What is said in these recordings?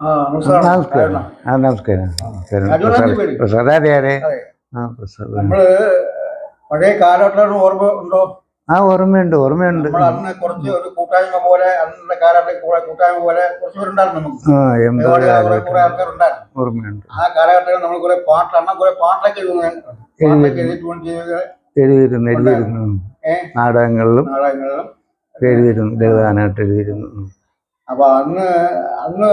നമസ്കാരം. ആ നമസ്കാരം. നമസ്കാരം രാജുവിനെ പ്രസാദ് പേര്? പ്രസാദ് അതെ അതെ. അതെ. ആ പ്രസാദ്. നമ്മൾ പഴയ കാലഘട്ടം ഓർമ്മ ഉണ്ടോ? ആ ഓർമ്മയുണ്ട് ഓർമ്മയുണ്ട്. അന്ന് കുറച്ച് ഒരു കൂട്ടായ്മ പോലെ അന്നത്തെ കാലഘട്ടത്തിൽ കുറെ കൂട്ടായ്മ പോലെ കുറച്ചുപേരുണ്ടായിരുന്നു നമുക്ക്. ആൾക്കാരുണ്ടായിരുന്നു. ഓർമ്മയുണ്ട്. ആ കാലഘട്ടത്തിൽ നമ്മൾ കുറെ പാട്ട് അണ്ണൻ കുറെ പാട്ടൊക്കെ എഴുതിയിരുന്നു. എഴുതിയിരുന്നു? നാടകങ്ങളിലും നാടകങ്ങളിലും. എഴുതിയിരുന്നു ലളിതാനായിട്ട് എഴുതിയിരുന്നു. അപ്പൊ അന്ന് അന്ന്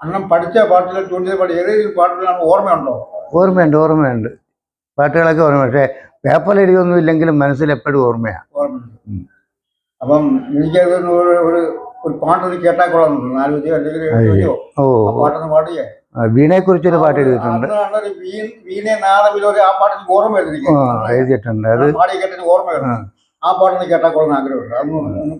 അണ്ണൻ പഠിച്ച പാട്ടിലെ ട്യൂൺ ചെയ്ത പാട്ട് ഏതെങ്കിലും പാട്ടിലാണ് ഓർമ്മയുണ്ടോ? ഓർമ്മയുണ്ട് ഓർമ്മയുണ്ട്. പാട്ടുകളൊക്കെ ഓർമ്മ പക്ഷേ പേപ്പറിൽ എഴുതിയൊന്നും ഇല്ലെങ്കിലും മനസ്സിൽ എപ്പോഴും ഓർമ്മയാണ് ഓർമ്മയുണ്ട്. അപ്പം എനിക്ക് ഒരു ഒരു ഒരു പാട്ടൊന്ന് കേട്ടാൽ കൊള്ളാം അല്ലെങ്കിൽ ഓ. പാട്ടൊന്ന് പാടിയേ. വീണയെ കുറിച്ചൊരു പാട്ട് എഴുതിയിട്ടുണ്ട്. എഴുതിയിട്ടുണ്ട്. അത് ആ. പാട്ടൊന്ന് കേട്ടാൽ കൊള്ളാൻ ആഗ്രഹമുണ്ട്. അതൊന്ന്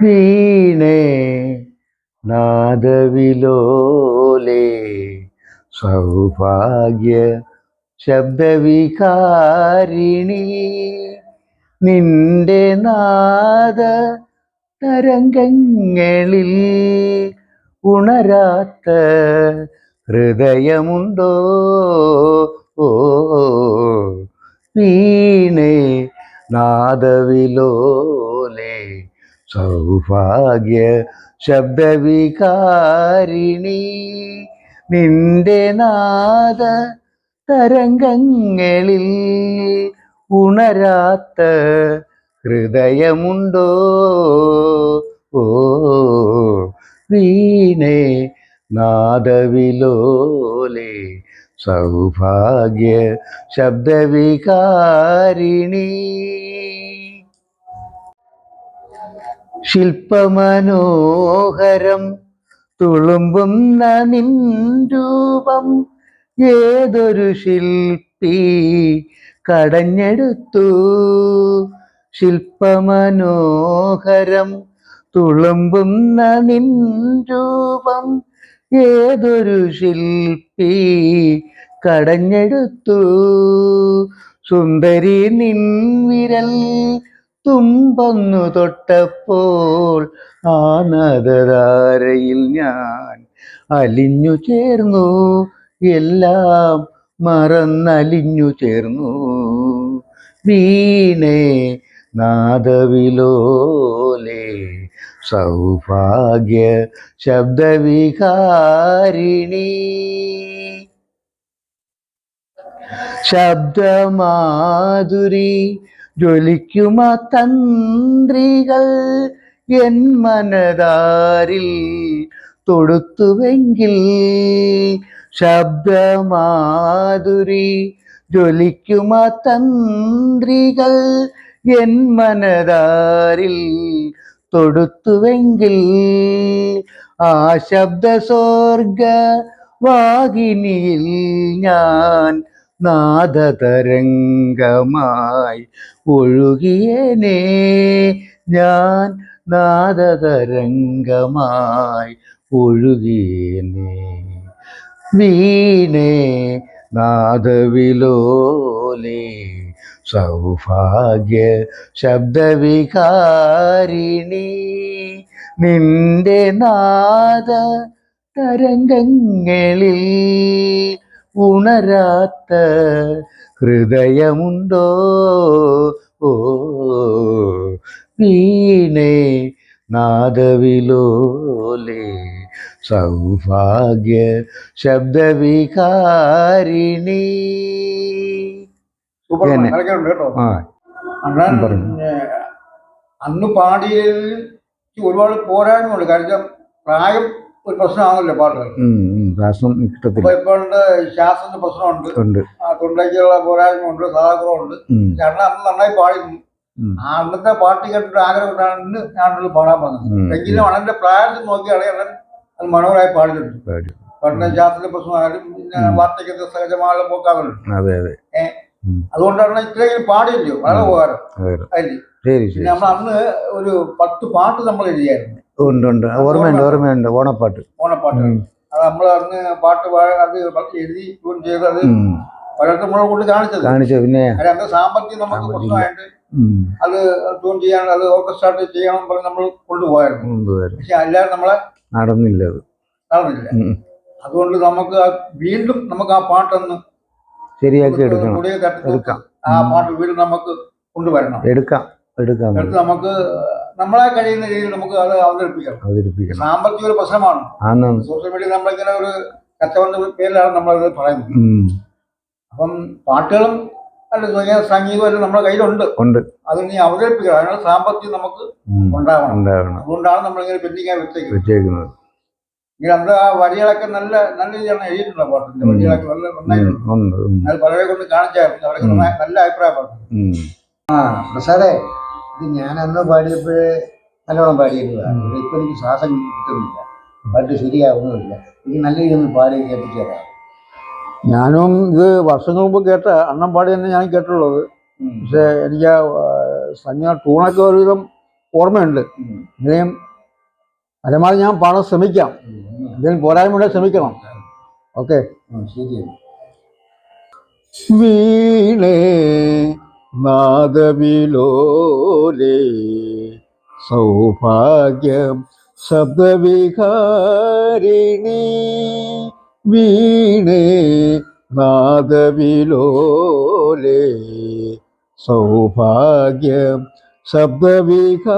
വീണേ നാദവിലോലേ സൗഭാഗ്യ ശബ്ദവികാരിണി നിന്റെ നാദ തരംഗങ്ങളിൽ ഉണരാത്ത ഹൃദയമുണ്ടോ? ഓ വീണേ നാദവിലോലേ സൗഭാഗ്യ ശബ്ദവികാരിണി നിന്റെ നാദ തരംഗങ്ങളിൽ ഉണരാത്ത ഹൃദയമുണ്ടോ? ഓ വീണേ നാദവിലോലേ സൗഭാഗ്യ ശബ്ദവികാരിണി. ശില്പമനോഹരം തുളുമ്പുന്ന നിൻ രൂപം ഏതൊരു ശില്പി കടഞ്ഞെടുത്തു? ശില്പമനോഹരം തുളുമ്പുന്ന നിൻ രൂപം ഏതൊരു ശില്പി കടഞ്ഞെടുത്തു? സുന്ദരി നിൻ വിരൽ തുമ്പന്നു തൊട്ടപ്പോൾ ആ നദധാരയിൽ ഞാൻ അലിഞ്ഞു ചേർന്നു. എല്ലാം മറന്നലിഞ്ഞു ചേർന്നു. വീണേ നാദവിലോലേ സൗഭാഗ്യ ശബ്ദവികാരിണി ശബ്ദമാധുരി ജ്വലിക്കുമ തന്ത്രികൾ എൻ മനതാരിൽ. തൊടുത്തുവെങ്കിൽ ശബ്ദമാധുരി ജ്വലിക്കുമ തന്ത്രികൾ എൻ മനതാരിൽ. തൊടുത്തുവെങ്കിൽ ആ ശബ്ദ സ്വർഗ വാഗിനിയിൽ ഞാൻ നാദതരംഗമായി ഒഴുകിയനേ. ഞാൻ നാദതരംഗമായി ഒഴുകിയനേ. വീണേ നാദവിലോലേ. സൗഭാഗ്യ ശബ്ദവികാരിണി. നിന്റെ നാദ തരംഗങ്ങളിൽ ഉണരാത്ത ഹൃദയമുണ്ടോ? ഓ വീണേ നാദവിലോലേ സൗഭാഗ്യ ശബ്ദവികാരിണി അന്ന് പാടിയതിൽ ഒരുപാട് പോരായ്മയുണ്ട്. കാരണം പ്രായം ഒരു പ്രശ്നമാണല്ലോ പാട്ടുകൾ ശ്വാസം കിട്ടത്തില്ല ഇപ്പോഴുണ്ട് ശ്വാസത്തിന്റെ പ്രശ്നമുണ്ട്. ഉണ്ട്. തൊണ്ടയ്ക്കുള്ള പോരായ്മയുണ്ട് ഉം, കാരണം അന്ന് നന്നായി പാടിയിരുന്നു അന്നത്തെ പാട്ട് കേട്ടിട്ട് ആഗ്രഹം കൊണ്ടാണ് ഞാൻ പാടാൻ വന്നത് എങ്കിലും അണ്ണന്റെ പ്രായത്തിൽ നോക്കിയാണെങ്കിൽ അണ്ണൻ അത് മനോഹരമായി പാടിയിട്ടുണ്ട്. പാടി. പണ്ട് ശ്വാസത്തിന്റെ പ്രശ്നമായാലും പിന്നെ ഉം. സഹജമായ പോക്കാകുന്നുണ്ട് അതെ അതെ. അതുകൊണ്ടാണ് ഇത്രയും പാടില്ലയോ വളരെ. ഉപകാരം. അല്ലേ? നമ്മൾ അന്ന് ഒരു പത്ത് പാട്ട് നമ്മൾ എഴുതിയായിരുന്നു. ഉണ്ട് ഉണ്ട്. ഓർമ്മയുണ്ട് ഓർമ്മയുണ്ട്. ഓണപ്പാട്ട്. ഓണപ്പാട്ട്. അത് നമ്മൾ അന്ന് പാട്ട് അത് എഴുതി ട്യൂൺ ചെയ്ത് അത് പലയിടത്തും കൊണ്ട് കാണിച്ചത്. കാണിച്ചു പിന്നെ അന്ന് സാമ്പത്തികം നമുക്ക്. പ്രശ്നമായിട്ട് അത് ട്യൂൺ ചെയ്യാൻ അത് ഓർക്കസ്ട്രാട്ട് ചെയ്യണം പറഞ്ഞ് നമ്മൾ കൊണ്ടുപോയായിരുന്നു. പക്ഷെ അല്ലാതെ നമ്മളെ നടന്നില്ല അത്. നടന്നില്ല. അതുകൊണ്ട് നമുക്ക് വീണ്ടും നമുക്ക് ആ പാട്ടൊന്ന് ശരിയാക്കി എടുക്കണം. എടുക്കാം. ആ പാട്ട് വീണ്ടും നമുക്ക് കൊണ്ടുവരണം. എടുക്കാം എടുക്കാം. നമുക്ക്. നമ്മളെ കഴിയുന്ന രീതിയിൽ നമുക്ക് അത് അവതരിപ്പിക്കാം. അവതരിപ്പിക്കാം സാമ്പത്തിക ഒരു പ്രശ്നമാണ്. സോഷ്യൽ മീഡിയ നമ്മളിങ്ങനെ ഒരു കച്ചവട പേരിലാണ് നമ്മളത് പറയുന്നത്. അപ്പം പാട്ടുകളും അല്ല സ്വയം സംഗീതവും എല്ലാം നമ്മുടെ കയ്യിലുണ്ട്. ഉണ്ട്. അത് നീ അവതരിപ്പിക്കുക അതിനുള്ള സാമ്പത്തികം നമുക്ക് ഉണ്ടാവണം. അതുകൊണ്ടാണ് നമ്മളിങ്ങനെ പെൻഡിങ്ങായി വെച്ചേക്കുന്നത്. വെച്ചേക്കുന്നത്. ഇങ്ങനെ അത് ആ വരികളൊക്കെ നല്ല നല്ല രീതിയിലാണ് എഴുതിയിട്ടുള്ള പാട്ടിന്റെ. വരികളൊക്കെ നല്ല നന്നായിട്ടുണ്ട് പലരെ കൊണ്ട് കാണിച്ചായിരുന്നു. അവരൊക്കെ നല്ല അഭിപ്രായം പറഞ്ഞു ആ പ്രസാദേ ഇത് ഞാൻ അന്ന് പാടിയപ്പോഴേ നല്ലോണം പാടിയിരുന്നതാണ് ഇപ്പൊ എനിക്ക് ശ്വാസം കിട്ടുന്നില്ല. പാട്ട് ശരിയാവുന്നില്ല എനിക്ക് നല്ല രീതിയിൽ പാടി കേൾപ്പിച്ചു തരാം ഞാനും ഇത് വർഷങ്ങൾ മുമ്പ് കേട്ട അണ്ണം പാടി തന്നെ ഞാൻ കേട്ടുള്ളത് പക്ഷേ എനിക്ക് ആ, സംഗീത ടൂണൊക്കെ ഒരുവിധം ഓർമ്മയുണ്ട്. ഇനിയും പരമാവധി ഞാൻ പാടാൻ ശ്രമിക്കാം. എന്തെങ്കിലും പോരായ്മയുടെ ശ്രമിക്കണം. ഓക്കെ. ശരി വീണേ നാദവിലോലേ സൗഭാഗ്യം ശബ്ദവികാരിണി വീണേ നാദവിലോലേ സൗഭാഗ്യം ശബ്ദവികാരിണി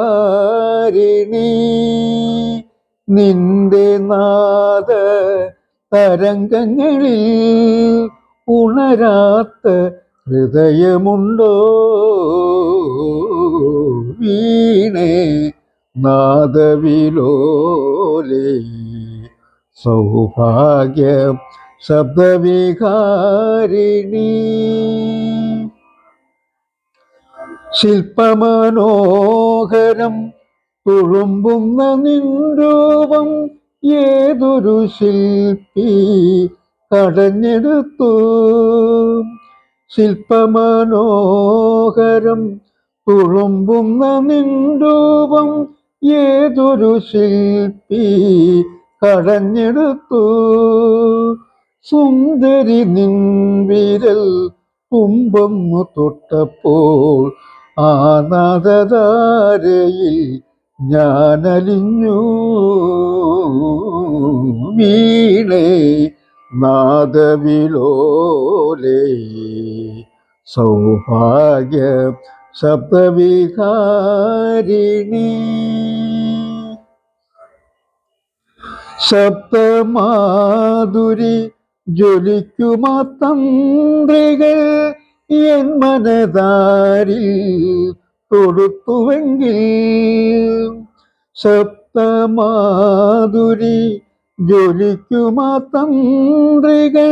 നിന്റെ നാദ തരംഗങ്ങളിൽ ഉണരാത്ത ഹൃദയമുണ്ടോ? വീണേ നാദവിലോലേ. സൗഭാഗ്യ ശബ്ദവികാരിണി. ശില്പമനോഹരം തുളുമ്പുന്ന നിൻരൂപം ഏതൊരു ശില്പി കടഞ്ഞെടുത്തു? ശില്പമനോഹരം തുളുമ്പുന്ന നിൻരൂപം ഏതൊരു ശില്പി കടഞ്ഞെടുത്തു. സുന്ദരി നിൻവിരൽ കുമ്പൊന്നു തൊട്ടപ്പോൾ ആ നദതാരയിൽ ഞാനലിഞ്ഞു. നാദവിലോലേ സൗഭാഗ്യ ശബ്ദവികാരിണി ശബ്ദമാധുരി ജ്വലിക്കുമാ തന്ത്രികൾ എൻ മനതാരിൽ കൊടുത്തുവെങ്കിൽ ശബ്ദമാധുരി ജ്വലിക്കുമ തന്ത്രികൾ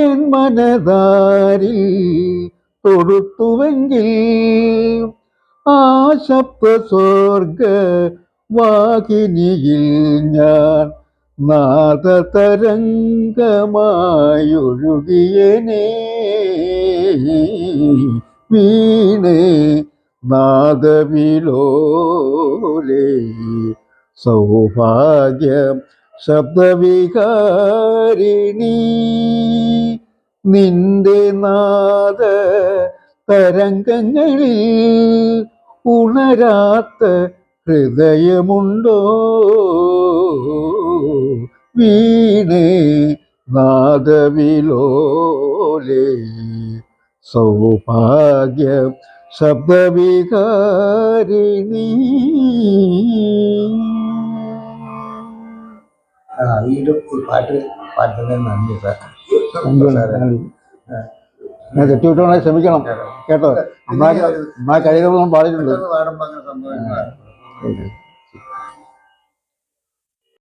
എൻ മനതാരിൽ തൊടുത്തുവെങ്കിൽ ആ ശബ്ദ സ്വർഗ വാഹിനിയിൽ ഞാൻ നാദതരംഗമായൊഴുകിയനേ. വീണേ നാദവിലോലേ സൗഭാഗ്യം ശബ്ദവികാരിണി നിന്റെ നാദ തരംഗങ്ങളിൽ ഉണരാത്ത ഹൃദയമുണ്ടോ? വീണേ നാദവിലോലേ സൗഭാഗ്യം ശബ്ദവികാരിണി. വീണ്ടും ഈ പാട്ട് പാടുന്നതിന് നന്ദി സാർ ഞാൻ തെറ്റുവിട്ടോണെ ക്ഷമിക്കണം. കേട്ടോ. നമ്മളെ നമ്മളെ കഴിയുന്നതും പാടിയിട്ടുണ്ട്. പാടുമ്പോൾ അങ്ങനെ സംഭവങ്ങളാണ്.